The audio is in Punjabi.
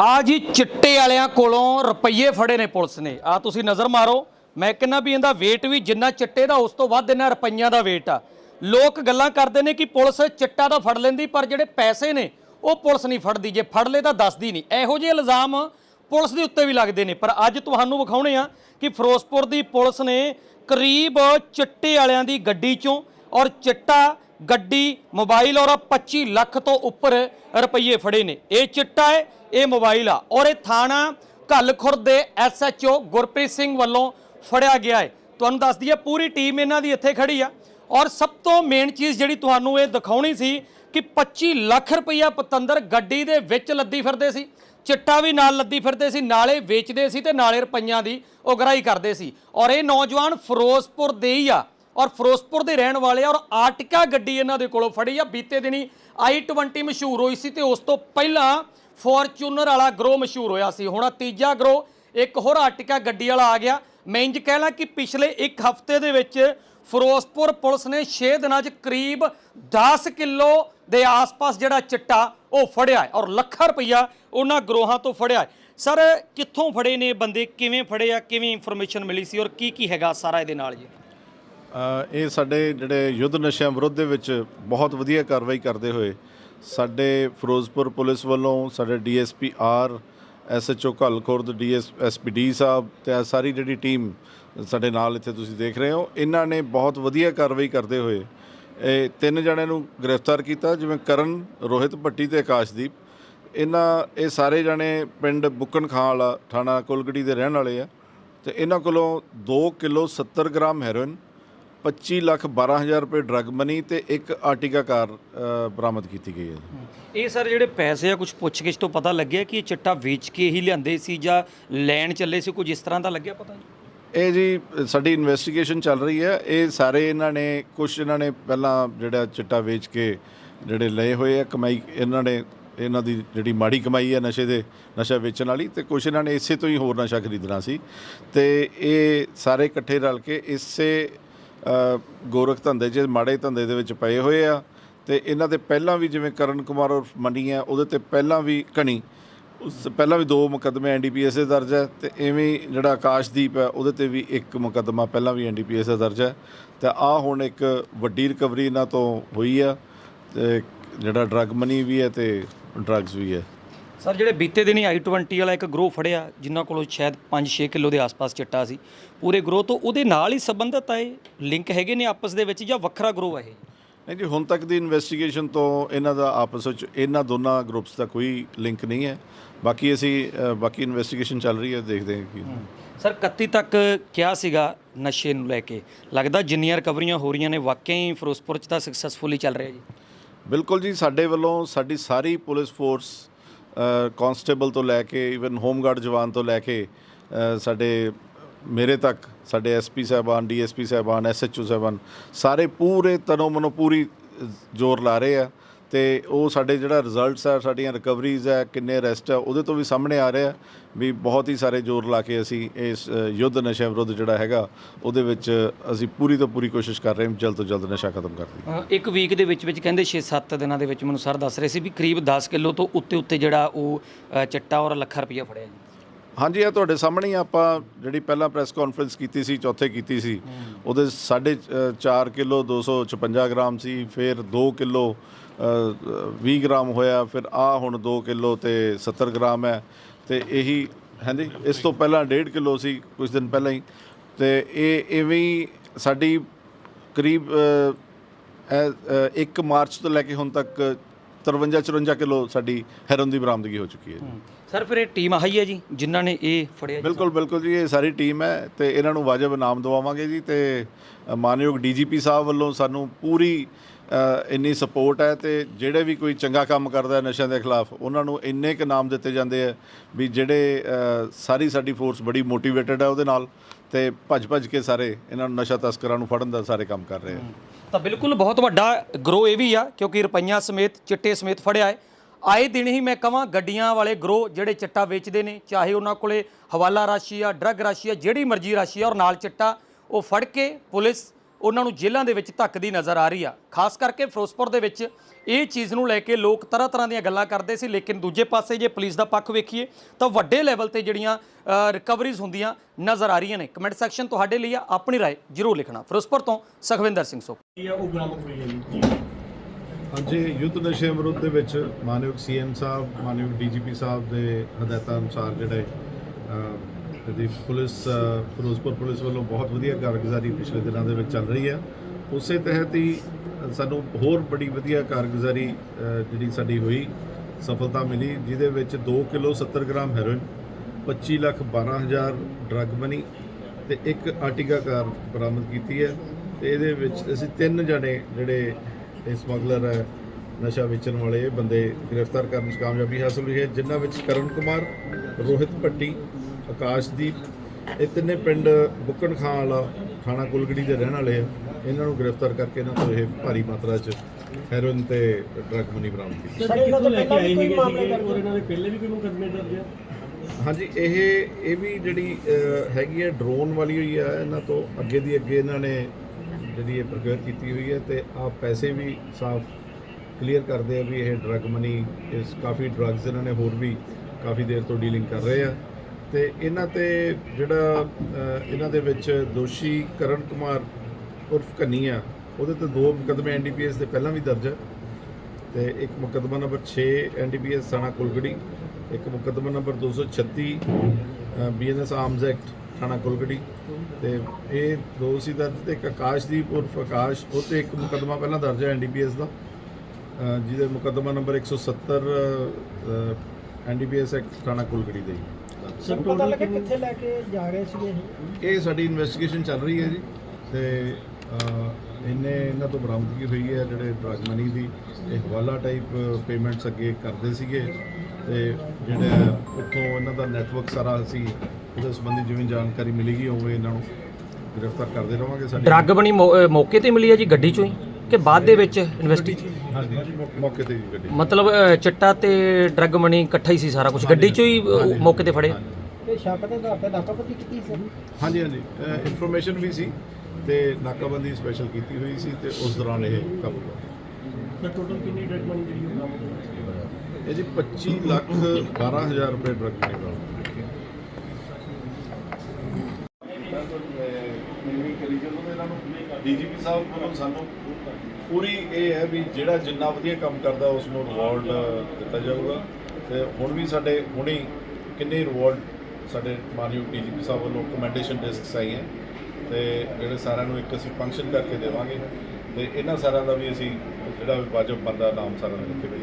ਆ ਜੀ ਚਿੱਟੇ ਵਾਲਿਆਂ ਕੋਲੋਂ ਰੁਪਈਏ ਫੜੇ ਨੇ ਪੁਲਿਸ ਨੇ। ਆ ਤੁਸੀਂ ਨਜ਼ਰ ਮਾਰੋ, ਮੈਂ ਕਹਿੰਦਾ ਵੀ ਇਹਦਾ weight ਵੀ ਜਿੰਨਾ ਚਿੱਟੇ ਦਾ, ਉਸ ਤੋਂ ਵੱਧ ਇਹਨਾਂ ਰੁਪਈਆਂ ਦਾ weight ਆ। ਲੋਕ ਗੱਲਾਂ ਕਰਦੇ ਨੇ ਕਿ ਪੁਲਿਸ ਚਿੱਟਾ ਤਾਂ ਫੜ ਲੈਂਦੀ, ਪਰ ਜਿਹੜੇ ਪੈਸੇ ਨੇ, ਉਹ ਪੁਲਿਸ ਨਹੀਂ ਫੜਦੀ। ਜੇ ਫੜ ਲੇ ਤਾਂ ਦੱਸਦੀ ਨਹੀਂ। ਇਹੋ ਜਿਹੇ ਇਲਜ਼ਾਮ ਪੁਲਿਸ ਦੇ ਉੱਤੇ ਵੀ ਲੱਗਦੇ ਨੇ। ਪਰ ਅੱਜ ਤੁਹਾਨੂੰ ਵਿਖਾਉਣੇ ਆ ਕਿ ਫਿਰੋਜ਼ਪੁਰ ਦੀ ਪੁਲਿਸ ਨੇ ਕਰੀਬ ਚਿੱਟੇ ਵਾਲਿਆਂ ਦੀ ਗੱਡੀ ਚੋਂ ਔਰ ਚਿੱਟਾ ਗੱਡੀ, ਮੋਬਾਈਲ ਔਰ 25 ਲੱਖ ਤੋਂ ਉੱਪਰ ਰੁਪਈਏ ਫੜੇ ਨੇ। ਇਹ ਚਿੱਟਾ ਹੈ, ਇਹ ਮੋਬਾਈਲ ਆ। ਔਰ ਇਹ ਥਾਣਾ ਘੱਲ ਖੁਰਦ ਦੇ ਐਸਐਚਓ ਗੁਰਪ੍ਰੀਤ ਸਿੰਘ ਵੱਲੋਂ ਫੜਿਆ ਗਿਆ ਹੈ। ਤੁਹਾਨੂੰ ਦੱਸ ਦਈਏ, ਪੂਰੀ ਟੀਮ ਇਹਨਾਂ ਦੀ ਇੱਥੇ ਖੜੀ ਆ। ਔਰ ਸਭ ਤੋਂ ਮੇਨ ਚੀਜ਼ ਜਿਹੜੀ ਤੁਹਾਨੂੰ ਇਹ ਦਿਖਾਉਣੀ ਸੀ ਕਿ 25 ਲੱਖ ਰੁਪਈਆ ਪਤੰਦਰ ਗੱਡੀ ਦੇ ਵਿੱਚ ਲੱਦੀ ਫਿਰਦੇ ਸੀ। ਚਿੱਟਾ ਵੀ ਨਾਲ ਲੱਦੀ ਫਿਰਦੇ ਸੀ, ਨਾਲੇ ਵੇਚਦੇ ਸੀ ਤੇ ਨਾਲੇ ਰੁਪਈਆਂ ਦੀ ਉਗਰਾਹੀ ਕਰਦੇ ਸੀ। ਔਰ ਇਹ ਨੌਜਵਾਨ ਫਿਰੋਜ਼ਪੁਰ ਦੇ ਹੀ ਆ। ਔਰ ਫਿਰੋਜ਼ਪੁਰ ਦੇ ਰਹਿਣ ਵਾਲੇ ਆ ਔਰ ਆਰਟਿਕਾ ਗੱਡੀ ਇਹਨਾਂ ਦੇ ਕੋਲੋਂ ਫੜੀ ਆ। ਬੀਤੇ ਦਿਨੀ i20 ਮਸ਼ਹੂਰ ਹੋਈ ਸੀ ਤੇ ਉਸ ਤੋਂ ਪਹਿਲਾਂ ਫੋਰਚੂਨਰ ਵਾਲਾ ਗਰੋ ਮਸ਼ਹੂਰ ਹੋਇਆ ਸੀ। ਹੁਣ ਆਹ ਤੀਜਾ ਗਰੋ ਇੱਕ ਹੋਰ ਆਰਟਿਕਾ ਗੱਡੀ ਵਾਲਾ ਆ ਗਿਆ। ਮੈਂ ਇੰਜ ਕਹਿ ਲਾਂ ਕਿ ਪਿਛਲੇ ਇੱਕ ਹਫ਼ਤੇ ਦੇ ਵਿੱਚ ਫਿਰੋਜ਼ਪੁਰ ਪੁਲਿਸ ਨੇ 6 ਦਿਨਾਂ 'ਚ ਕਰੀਬ 10 ਕਿਲੋ ਦੇ ਆਸ-ਪਾਸ ਜਿਹੜਾ ਚਿੱਟਾ ਉਹ ਫੜਿਆ ਹੈ ਔਰ ਲੱਖਾਂ ਰੁਪਈਆ ਉਹਨਾਂ ਗਰੋਹਾਂ ਤੋਂ ਫੜਿਆ ਹੈ। ਸਰ, ਕਿੱਥੋਂ ਫੜੇ ਨੇ ਬੰਦੇ? ਕਿਵੇਂ ਫੜੇ ਆ? ਕਿਵੇਂ ਇਨਫੋਰਮੇਸ਼ਨ ਮਿਲੀ ਸੀ? ਔਰ ਕੀ ਕੀ ਹੈਗਾ ਸਾਰਾ ਇਹਦੇ ਨਾਲ ਜੀ? ਇਹ ਸਾਡੇ ਜਿਹੜੇ ਯੁੱਧ ਨਸ਼ਿਆਂ ਵਿਰੁੱਧ ਦੇ ਵਿੱਚ ਬਹੁਤ ਵਧੀਆ ਕਾਰਵਾਈ ਕਰਦੇ ਹੋਏ ਸਾਡੇ ਫਿਰੋਜ਼ਪੁਰ ਪੁਲਿਸ ਵੱਲੋਂ, ਸਾਡੇ ਡੀਐਸਪੀ ਆਰ ਐਸਐਚਓ ਘੱਲਖੁਰਦ, ਡੀਐਸ, ਐਸਪੀਡੀ ਸਾਹਿਬ ਤੇ ਇਹ ਸਾਰੀ ਜਿਹੜੀ ਟੀਮ ਸਾਡੇ ਨਾਲ ਇੱਥੇ ਤੁਸੀਂ ਦੇਖ ਰਹੇ ਹੋ, ਇਹਨਾਂ ਨੇ ਬਹੁਤ ਵਧੀਆ ਕਾਰਵਾਈ ਕਰਦੇ ਹੋਏ ਇਹ ਤਿੰਨ ਜਣਿਆਂ ਨੂੰ ਗ੍ਰਿਫਤਾਰ ਕੀਤਾ, ਜਿਵੇਂ ਕਰਨ, ਰੋਹਿਤ ਭੱਟੀ ਤੇ ਆਕਾਸ਼ਦੀਪ। ਇਹਨਾਂ, ਇਹ ਸਾਰੇ ਜਣੇ ਪਿੰਡ ਬੁੱਕਣ ਖਾਂ ਵਾਲਾ ਥਾਣਾ ਕੁਲਗੜੀ ਦੇ ਰਹਿਣ ਵਾਲੇ ਆ ਤੇ ਇਹਨਾਂ ਕੋਲੋਂ 2 ਕਿਲੋ 70 ਗ੍ਰਾਮ ਹੈਰੋਇਨ 25 ਲੱਖ 12000 ਰੁਪਏ ਡਰੱਗ ਮਨੀ ਤੇ ਇੱਕ ਆਰਟਿਕਾ ਕਾਰ ਅ, ਬਰਾਮਦ ਕੀਤੀ ਗਈ ਹੈ। ਇਹ ਸਰ ਜਿਹੜੇ ਪੈਸੇ ਆ ਕੁਝ ਪੁੱਛਗਿੱਛ ਤੋਂ ਪਤਾ ਲੱਗਿਆ ਕਿ ਇਹ ਚਿੱਟਾ ਵੇਚ ਕੇ ਹੀ ਲਿਆਂਦੇ ਸੀ ਜਾਂ ਲੈਣ ਚੱਲੇ ਸੀ? ਕੁਝ ਇਸ ਤਰ੍ਹਾਂ ਦਾ ਲੱਗਿਆ ਪਤਾ ਜੀ? ਇਹ ਜੀ ਸਾਡੀ ਇਨਵੈਸਟੀਗੇਸ਼ਨ ਚੱਲ ਰਹੀ ਹੈ। ਇਹ ਸਾਰੇ ਇਹਨਾਂ ਨੇ ਕੁਝ ਇਹਨਾਂ ਨੇ ਪਹਿਲਾਂ ਜਿਹੜਾ ਚਿੱਟਾ ਵੇਚ ਕੇ ਜਿਹੜੇ ਲਏ ਹੋਏ ਆ ਕਮਾਈ ਇਹਨਾਂ ਨੇ ਇਹਨਾਂ ਦੀ ਜਿਹੜੀ ਮਾੜੀ ਕਮਾਈ ਹੈ ਨਸ਼ੇ ਦੇ ਨਸ਼ਾ ਵੇਚਣ ਵਾਲੀ ਤੇ ਕੁਝ ਇਹਨਾਂ ਨੇ ਇਸੇ ਤੋਂ ਹੀ ਹੋਰ ਨਸ਼ਾ ਖਰੀਦਣਾ ਸੀ। ਤੇ ਇਹ ਸਾਰੇ ਇਕੱਠੇ ਰਲ ਕੇ ਇਸੇ ਗੋਰਖ ਧੰਦੇ 'ਚ ਮਾੜੇ ਧੰਦੇ ਦੇ ਵਿੱਚ ਪਏ ਹੋਏ ਆ ਤੇ ਇਹਨਾਂ 'ਤੇ ਪਹਿਲਾਂ ਵੀ ਜਿਵੇਂ ਕਰਨ ਕੁਮਾਰ ਔਰ ਮਨੀ ਆ, ਉਹਦੇ ਤੇ ਪਹਿਲਾਂ ਵੀ ਕਣੀ ਉਸ ਪਹਿਲਾਂ ਵੀ ਦੋ ਮੁਕੱਦਮੇ ਐਨਡੀਪੀਐਸ ਦੇ ਦਰਜ ਹੈ ਤੇ ਐਵੇਂ ਜਿਹੜਾ ਆਕਾਸ਼ਦੀਪ ਹੈ ਉਹਦੇ ਤੇ ਵੀ ਇੱਕ ਮੁਕੱਦਮਾ ਪਹਿਲਾਂ ਵੀ ਐਨਡੀਪੀਐਸ ਦਾ ਦਰਜ ਹੈ ਤੇ ਆ ਹੁਣ ਇੱਕ ਵੱਡੀ ਰਿਕਵਰੀ ਇਹਨਾਂ ਤੋਂ ਹੋਈ ਆ ਤੇ ਜਿਹੜਾ ਡਰੱਗ ਮਨੀ ਵੀ ਹੈ ਤੇ ਡਰੱਗਸ ਵੀ ਹੈ। ਸਰ ਜਿਹੜੇ ਬੀਤੇ ਦਿਨੀ i20 ਵਾਲਾ ਇੱਕ ਗਰੋਹ ਫੜਿਆ ਜਿਨ੍ਹਾਂ ਕੋਲੋਂ ਸ਼ਾਇਦ 5-6 ਕਿਲੋ ਦੇ ਆਸ-ਪਾਸ ਚਿੱਟਾ ਸੀ ਪੂਰੇ ਗਰੋਹ ਤੋਂ ਉਹਦੇ ਨਾਲ ਹੀ ਸੰਬੰਧਤ ਆ ਇਹ? ਲਿੰਕ ਹੈਗੇ ਨੇ ਆਪਸ ਦੇ ਵਿੱਚ ਜਾਂ ਵੱਖਰਾ ਗਰੋਹ ਆ ਇਹ? ਨਹੀਂ ਜੀ ਹੁਣ ਤੱਕ ਦੀ ਇਨਵੈਸਟੀਗੇਸ਼ਨ ਤੋਂ ਇਹਨਾਂ ਦਾ ਆਪਸ ਵਿੱਚ ਇਹਨਾਂ ਦੋਨਾਂ ਗਰੁੱਪਸ ਦਾ ਕੋਈ ਲਿੰਕ ਨਹੀਂ ਹੈ। ਬਾਕੀ ਅਸੀਂ ਬਾਕੀ ਇਨਵੈਸਟੀਗੇਸ਼ਨ ਚੱਲ ਰਹੀ ਹੈ ਦੇਖਦੇ ਹਾਂ ਕੀ ਸਰ 31 ਤੱਕ ਕਿਹਾ ਸੀਗਾ ਨਸ਼ੇ ਨੂੰ ਲੈ ਕੇ? ਲੱਗਦਾ ਜਿੰਨੀਆਂ ਰਿਕਵਰੀਆਂ ਹੋ ਰਹੀਆਂ ਨੇ ਵਾਕਿਆ ਹੀ ਫਿਰੋਜ਼ਪੁਰ ਚ ਤਾਂ ਸਕਸੈਸਫੁਲੀ ਚੱਲ ਰਿਹਾ ਜੀ। ਬਿਲਕੁਲ ਜੀ ਸਾਡੇ ਵੱਲੋਂ ਸਾਡੀ ਸਾਰੀ ਪੁਲਿਸ ਫੋਰਸ ਕਾਂਸਟੇਬਲ ਤੋਂ ਲੈ ਕੇ ਇਵਨ ਹੋਮਗਾਰਡ ਜਵਾਨ ਤੋਂ ਲੈ ਕੇ ਸਾਡੇ, ਮੇਰੇ ਤੱਕ, ਸਾਡੇ ਐਸਪੀ ਸਾਹਿਬਾਨ ਡੀਐਸਪੀ ਸਾਹਿਬਾਨ ਐਸਐਚਓ ਸਾਹਿਬਾਨ, ਸਾਰੇ ਪੂਰੇ ਤਨੋ ਮਨੋ ਪੂਰੀ ਜ਼ੋਰ ਲਾ ਰਹੇ ਆ। ਤੇ ਉਹ ਸਾਡੇ ਜਿਹੜਾ ਰਿਜ਼ਲਟਸ ਆ ਸਾਡੀਆਂ ਰਿਕਵਰੀਜ਼ ਆ ਕਿੰਨੇ ਅਰੈਸਟ ਆ ਉਹਦੇ ਤੋਂ ਵੀ ਸਾਹਮਣੇ ਆ ਰਿਹਾ ਵੀ ਬਹੁਤ ਹੀ ਸਾਰੇ ਜ਼ੋਰ ਲਾ ਕੇ ਅਸੀਂ ਇਸ ਯੁੱਧ ਨਸ਼ਿਆਂ ਵਿਰੁੱਧ ਜਿਹੜਾ ਹੈਗਾ ਉਹਦੇ ਵਿੱਚ ਅਸੀਂ ਪੂਰੀ ਤੋਂ ਪੂਰੀ ਕੋਸ਼ਿਸ਼ ਕਰ ਰਹੇ ਹਾਂ ਜਲਦ ਤੋਂ ਜਲਦ ਨਸ਼ਾ ਖਤਮ ਕਰ ਦਈਏ। ਇੱਕ ਵੀਕ ਦੇ ਵਿੱਚ ਵਿੱਚ ਕਹਿੰਦੇ 6-7 ਦਿਨਾਂ ਦੇ ਵਿੱਚ ਮੈਨੂੰ ਸਰ ਦੱਸ ਰਹੇ ਸੀ ਵੀ ਕਰੀਬ 10 ਕਿਲੋ ਤੋਂ ਉੱਤੇ ਉੱਤੇ ਜਿਹੜਾ ਉਹ ਚਿੱਟਾ ਔਰ ਲੱਖਾਂ ਰੁਪਈਆ ਫੜਿਆ ਜੀ। ਹਾਂਜੀ ਇਹ ਤੁਹਾਡੇ ਸਾਹਮਣੇ ਹੀ ਆਪਾਂ ਜਿਹੜੀ ਪਹਿਲਾਂ ਪ੍ਰੈਸ ਕਾਨਫਰੰਸ ਕੀਤੀ ਸੀ ਚੌਥੇ ਕੀਤੀ ਸੀ ਉਹਦੇ ਸਾਢੇ 4 ਕਿਲੋ 256 ਗ੍ਰਾਮ ਸੀ ਫਿਰ 2 ਕਿਲੋ 20 ਗ੍ਰਾਮ ਹੋਇਆ ਫਿਰ ਆ ਹੁਣ 2 ਕਿਲੋ ਤੇ 70 ਗ੍ਰਾਮ ਹੈ। ਤੇ ਇਹੀ ਹਾਂਜੀ ਇਸ ਤੋਂ ਪਹਿਲਾਂ 1.5 ਕਿਲੋ ਸੀ ਕੁਝ ਦਿਨ ਪਹਿਲਾਂ ਹੀ। ਤੇ ਇਹ ਐਵੇਂ ਹੀ ਸਾਡੀ ਕਰੀਬ 1 ਮਾਰਚ ਤੋਂ ਲੈ ਕੇ ਹੁਣ ਤੱਕ 53 54 ਕਿਲੋ ਸਾਡੀ ਹੈਰੋਨ ਦੀ ਬਰਾਮਦਗੀ ਹੋ ਚੁੱਕੀ ਹੈ। ਸਰ ਫਿਰ ਇਹ ਟੀਮ ਆਹੀ ਹੈ ਜੀ ਜਿਨ੍ਹਾਂ ਨੇ ਇਹ ਫੜਿਆ ਜੀ? ਬਿਲਕੁਲ ਬਿਲਕੁਲ ਜੀ ਇਹ ਸਾਰੀ ਟੀਮ ਹੈ ਤੇ ਇਹਨਾਂ ਨੂੰ ਵਾਜਬ ਇਨਾਮ ਦਵਾਵਾਂਗੇ ਜੀ ਤੇ ਮਾਨਯੋਗ ਡੀਜੀਪੀ ਸਾਹਿਬ ਵੱਲੋਂ ਸਾਨੂੰ ਪੂਰੀ ਇੰਨੀ ਸਪੋਰਟ ਹੈ ਤੇ ਜਿਹੜੇ ਵੀ ਕੋਈ ਚੰਗਾ ਕੰਮ ਕਰਦਾ ਹੈ ਨਸ਼ਿਆਂ ਦੇ ਖਿਲਾਫ, ਉਹਨਾਂ ਨੂੰ ਇੰਨੇ ਕੁ ਇਨਾਮ ਦਿੱਤੇ ਜਾਂਦੇ ਆ ਵੀ ਜਿਹੜੇ ਸਾਰੀ ਸਾਡੀ ਫੋਰਸ ਬੜੀ ਮੋਟੀਵੇਟਡ ਹੈ ਉਹਦੇ ਨਾਲ ਤੇ ਭੱਜ ਭੱਜ ਕੇ ਸਾਰੇ ਇਹਨਾਂ ਨੂੰ ਨਸ਼ਾ ਤਸਕਰਾਂ ਨੂੰ ਫੜਨ ਦਾ ਸਾਰੇ ਕੰਮ ਕਰ ਰਹੇ ਆ ਤਾਂ ਬਿਲਕੁਲ ਬਹੁਤ ਵੱਡਾ ਗਰੋ ਇਹ ਵੀ ਆ, ਕਿਉਂਕਿ ਰੁਪਈਆਂ ਸਮੇਤ, ਚਿੱਟੇ ਸਮੇਤ ਫੜਿਆ ਹੈ। ਆਏ ਦਿਨ ਹੀ ਮੈਂ ਕਹਾਂ ਗੱਡੀਆਂ ਵਾਲੇ ਗਰੋ ਜਿਹੜੇ ਚਿੱਟਾ ਵੇਚਦੇ ਨੇ, ਚਾਹੇ ਉਹਨਾਂ ਕੋਲੇ ਹਵਾਲਾ ਰਾਸ਼ੀ ਆ ਡਰੱਗ ਰਾਸ਼ੀ ਆ, ਜਿਹੜੀ ਮਰਜ਼ੀ ਰਾਸ਼ੀ ਆ, ਔਰ ਨਾਲ ਚਿੱਟਾ, ਉਹ ਫੜ ਕੇ ਪੁਲਿਸ ਉਹਨਾਂ ਨੂੰ ਜੇਲ੍ਹਾਂ ਦੇ ਵਿੱਚ ਧੱਕਦੀ ਨਜ਼ਰ ਆ ਰਹੀ ਆ ਖਾਸ ਕਰਕੇ ਫਿਰੋਜ਼ਪੁਰ ਦੇ ਵਿੱਚ ਇਹ ਚੀਜ਼ ਨੂੰ ਲੈ ਕੇ ਲੋਕ ਤਰ੍ਹਾਂ ਤਰ੍ਹਾਂ ਦੀਆਂ ਗੱਲਾਂ ਕਰਦੇ ਸੀ ਲੇਕਿਨ ਦੂਜੇ ਪਾਸੇ ਜੇ ਪੁਲਿਸ ਦਾ ਪੱਖ ਵੇਖੀਏ ਤਾਂ ਵੱਡੇ ਲੈਵਲ ਤੇ ਜਿਹੜੀਆਂ ਰਿਕਵਰੀਜ਼ ਹੁੰਦੀਆਂ ਨਜ਼ਰ ਆ ਰਹੀਆਂ ਨੇ ਕਮੈਂਟ ਸੈਕਸ਼ਨ ਤੁਹਾਡੇ ਲਈ ਆ ਆਪਣੀ رائے ਜਰੂਰ ਲਿਖਣਾ ਫਿਰੋਜ਼ਪੁਰ ਤੋਂ ਸੁਖਵਿੰਦਰ ਸਿੰਘ ਸੋ ਕੀ ਆ ਉਹ ਬਰਾਮਦ ਹੋਈ ਹੈ ਜੀ ਅੱਜ ਇਹ ਯੁੱਧ ਨਸ਼ੇ ਵਿਰੁੱਧ ਦੇ ਵਿੱਚ ਮਾਨਯੋਗ ਸੀਐਮ ਸਾਹਿਬ ਮਾਨਯੋਗ ਡੀਜੀਪੀ ਸਾਹਿਬ ਦੇ ਹਦਾਇਤਾਂ ਅਨੁਸਾਰ ਜਿਹੜੇ ਅਹ, ਪੁਲਿਸ ਫਿਰੋਜ਼ਪੁਰ ਪੁਲਿਸ ਵੱਲੋਂ ਬਹੁਤ ਵਧੀਆ ਕਾਰਗੁਜ਼ਾਰੀ ਪਿਛਲੇ ਦਿਨਾਂ ਦੇ ਵਿੱਚ ਚੱਲ ਰਹੀ ਹੈ। ਉਸੇ ਤਹਿਤ ਹੀ ਸਾਨੂੰ ਹੋਰ ਬੜੀ ਵਧੀਆ ਕਾਰਗੁਜ਼ਾਰੀ ਜਿਹੜੀ ਸਾਡੀ ਹੋਈ ਸਫਲਤਾ ਮਿਲੀ ਜਿਹਦੇ ਵਿੱਚ 2 ਕਿਲੋ 70 ਗ੍ਰਾਮ ਹੈਰੋਇਨ 25 ਲੱਖ 12 ਹਜ਼ਾਰ ਡਰੱਗ ਮਨੀ ਤੇ ਇੱਕ ਆਰਟੀਗਾ ਕਾਰ ਬਰਾਮਦ ਕੀਤੀ ਹੈ ਤੇ ਇਹਦੇ ਵਿੱਚ ਅਸੀਂ ਤਿੰਨ ਜਣੇ ਜਿਹੜੇ ਇਹ ਸਮਗਲਰ ਹੈ ਨਸ਼ਾ ਵੇਚਣ ਵਾਲੇ ਬੰਦੇ ਗ੍ਰਿਫਤਾਰ ਕਰਨ 'ਚ ਕਾਮਯਾਬੀ ਹਾਸਲ ਹੋਈ ਹੈ ਜਿਨ੍ਹਾਂ ਵਿੱਚ ਕਰਨ ਕੁਮਾਰ ਰੋਹਿਤ ਭੱਟੀ ਆਕਾਸ਼ਦੀਪ ਇਹ ਤਿੰਨੇ ਪਿੰਡ ਬੁੱਕਣ ਖਾਂ ਵਾਲਾ ਥਾਣਾ ਕੁਲਗੜੀ ਦੇ ਰਹਿਣ ਵਾਲੇ ਆ। ਇਹਨਾਂ ਨੂੰ ਗ੍ਰਿਫਤਾਰ ਕਰਕੇ ਇਹਨਾਂ ਤੋਂ ਇਹ ਭਾਰੀ ਮਾਤਰਾ 'ਚ ਹੈਰੋਇਨ ਤੇ ਡਰੱਗ ਮਨੀ ਬਰਾਮਦ ਕੀਤੀ। ਸਰ ਕਿੱਥੋਂ ਲੈ ਕੇ ਆਏ ਹੈਗੇ ਸੀਗੇ? ਔਰ ਇਹਨਾਂ ਦੇ ਪਹਿਲੇ ਵੀ ਕੋਈ ਮੁਕੱਦਮੇ ਦਰਜ ਹੈ ਹਾਂਜੀ ਇਹ ਇਹ ਵੀ ਜਿਹੜੀ ਹੈਗੀ ਹੈ ਡਰੋਨ ਵਾਲੀ ਹੋਈ ਹੈ ਇਹਨਾਂ ਤੋਂ ਅੱਗੇ ਦੀ ਅੱਗੇ ਇਹਨਾਂ ਨੇ ਜਿਹੜੀ ਇਹ ਪ੍ਰੋਕਿਊਰ ਕੀਤੀ ਹੋਈ ਹੈ ਤੇ ਆ ਪੈਸੇ ਵੀ ਸਾਫ਼ ਕਲੀਅਰ ਕਰਦੇ ਆ ਵੀ ਇਹ ਡਰੱਗ ਮਨੀ ਇਸ ਕਾਫੀ ਡਰੱਗਸ ਇਹਨਾਂ ਨੇ ਹੋਰ ਵੀ ਕਾਫੀ ਦੇਰ ਤੋਂ ਡੀਲਿੰਗ ਕਰ ਰਹੇ ਆ। ਤੇ ਇਹਨਾਂ ਤੇ ਜਿਹੜਾ ਇਹਨਾਂ ਦੇ ਵਿੱਚ ਦੋਸ਼ੀ ਕਰਨ ਕੁਮਾਰ ਉਰਫ ਕੰਨੀਆ ਉਹਦੇ ਤੇ ਦੋ ਮੁਕੱਦਮੇ ਐਨਡੀਪੀਐਸ ਦੇ ਪਹਿਲਾਂ ਵੀ ਦਰਜ ਹੈ ਤੇ ਇੱਕ ਮੁਕੱਦਮਾ ਨੰਬਰ 6 ਐਨਡੀਪੀਐਸ ਥਾਣਾ ਕੁਲਗੜੀ, ਇੱਕ ਮੁਕੱਦਮਾ ਨੰਬਰ 236 ਬੀਐਨਐਸ ਆਰਮਜ਼ ਐਕਟ ਥਾਣਾ ਕੁਲਗੜੀ। ਤੇ ਇਹ ਦੋ ਸੀ ਦਰਜ ਤੇ ਇੱਕ ਆਕਾਸ਼ਦੀਪ ਉਰਫ ਆਕਾਸ਼, ਉਹ ਤੇ ਇੱਕ ਮੁਕੱਦਮਾ ਪਹਿਲਾਂ ਦਰਜ ਹੈ ਐਨਡੀਪੀਐਸ ਦਾ। ਜਿਹਦੇ ਮੁਕੱਦਮਾ ਨੰਬਰ 170 ਐਨਡੀਪੀਐਸ ਐਕਟ ਥਾਣਾ ਕੁਲਗੜੀ ਦੇ ਸਰ ਪਤਾ ਲੱਗਾ ਕਿੱਥੇ ਲੈ ਕੇ ਜਾ ਰਹੇ ਸੀਗੇ ਇਹ? ਇਹ ਸਾਡੀ ਇਨਵੈਸਟੀਗੇਸ਼ਨ ਚੱਲ ਰਹੀ ਹੈ ਜੀ। ਤੇ ਅ, ਇਹਨੇ ਇਹਨਾਂ ਤੋਂ ਬਰਾਮਦਗੀ ਹੋਈ ਹੈ ਜਿਹੜੇ ਡਰਗ ਮਨੀ ਦੀ ਇਹ ਹਵਾਲਾ ਟਾਈਪ ਪੇਮੈਂਟਸ ਅੱਗੇ ਕਰਦੇ ਸੀਗੇ। ਤੇ ਜਿਹੜਾ ਉੱਥੋਂ ਇਹਨਾਂ ਦਾ ਨੈਟਵਰਕ ਸਾਰਾ ਅਸੀਂ ਉਹਦੇ ਸੰਬੰਧੀ ਜਿਵੇਂ ਜਾਣਕਾਰੀ ਮਿਲੇਗੀ ਉਵੇਂ ਇਹਨਾਂ ਨੂੰ ਗ੍ਰਿਫਤਾਰ ਕਰਦੇ ਰਵਾਂਗੇ। ਸਾਡੀ ਡਰੱਗ ਬਣੀ ਮੌ- ਅਹ ਮੌਕੇ ਤੇ ਮਿਲੀ ਹੈ ਜੀ ਗੱਡੀ ਚੋਂ ਹੀ? ਕਿ ਬਾਅਦ ਦੇ ਵਿੱਚ ਇਨਵੈਸਟੀ ਹਾਂਜੀ ਮੌਕੇ ਤੇ ਹੀ ਗੱਡੀ ਮਤਲਬ ਅਹ, ਚਿੱਟਾ ਤੇ ਡਰੱਗ ਮਣੀ ਇਕੱਠਾ ਹੀ ਸੀ ਸਾਰਾ ਕੁਝ ਗੱਡੀ ਚੋਂ ਹੀ ਅਹ, ਮੌਕੇ ਤੇ ਫੜੇ ਇਹ ਸ਼ੱਕ ਦੇ ਆਧਾਰ ਤੇ ਨਾਕਾਬੰਦੀ ਕੀਤੀ ਸੀ ਹਾਂਜੀ ਹਾਂਜੀ ਇਨਫੋਰਮੇਸ਼ਨ ਵੀ ਸੀ ਤੇ ਨਾਕਾਬੰਦੀ ਸਪੈਸ਼ਲ ਕੀਤੀ ਹੋਈ ਸੀ ਤੇ ਉਸ ਦੌਰਾਨ ਇਹ ਕਾਬੂ ਹੋਇਆ ਟੋਟਲ ਕਿੰਨੀ ਡੈਡ ਮਨੀ ਜਿਹੜੀ ਇਹ ਜੀ 25 ਲੱਖ 12000 ਰੁਪਏ ਡਰਗ ਮਨੀ ਕੀਤੀ ਡੀਜੀਪੀ ਸਾਹਿਬ ਵੱਲੋਂ ਸਾਨੂੰ ਪੂਰੀ ਇਹ ਹੈ ਵੀ ਜਿਹੜਾ ਜਿੰਨਾ ਵਧੀਆ ਕੰਮ ਕਰਦਾ ਉਸ ਨੂੰ ਰਿਵਾਰਡ ਦਿੱਤਾ ਜਾਊਗਾ। ਤੇ ਹੁਣ ਵੀ ਸਾਡੇ, ਹੁਣੇ ਕਿੰਨੇ ਰਿਵਾਰਡ ਸਾਡੇ ਮਾਨਯੋਗ ਡੀਜੀਪੀ ਸਾਹਿਬ ਵੱਲੋਂ ਕਮੈਂਡੇਸ਼ਨ ਡਿਸਕਸ ਆਈਆਂ। ਹੈ ਤੇ ਜਿਹੜੇ ਸਾਰਿਆਂ ਨੂੰ ਇੱਕ ਅਸੀਂ ਫੰਕਸ਼ਨ ਕਰਕੇ ਦੇਵਾਂਗੇ। ਤੇ ਇਹਨਾਂ ਸਾਰਿਆਂ ਦਾ ਵੀ ਅਸੀਂ, ਜਿਹੜਾ ਵਾਜਬ ਬੰਦਾ ਨਾਮ ਸਾਰਿਆਂ ਨੂੰ ਲਿਖੇ ਹੋਏ